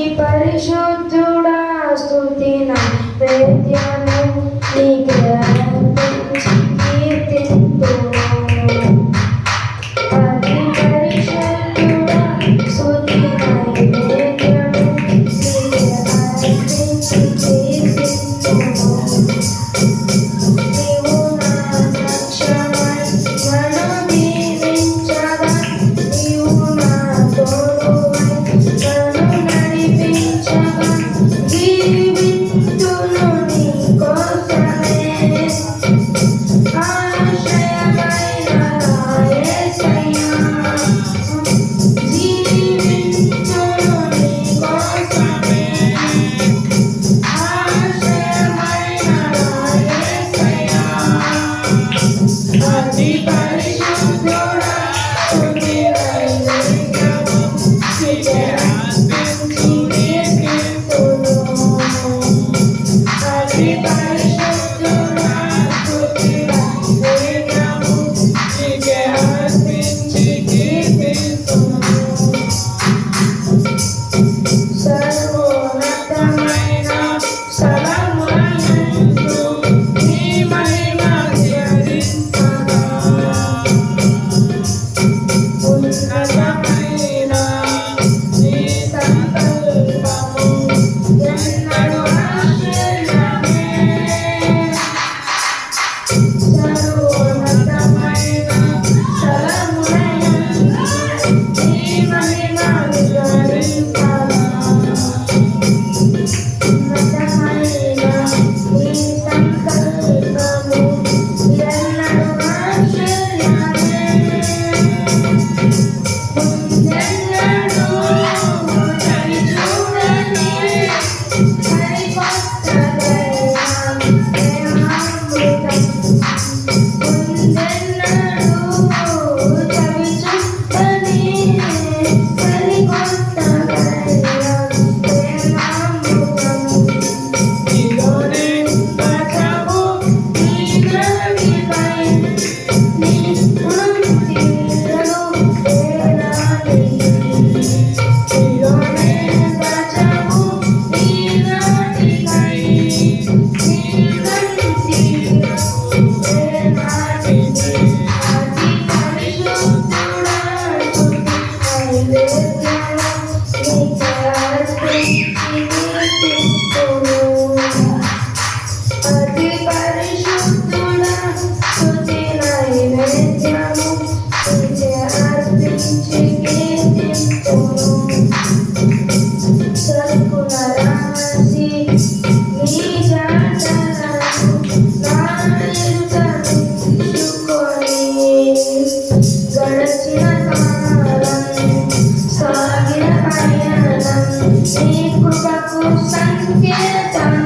నీ పరిశుద్ధుడా స్తుతి నీ గ్రహ Bye. 三天长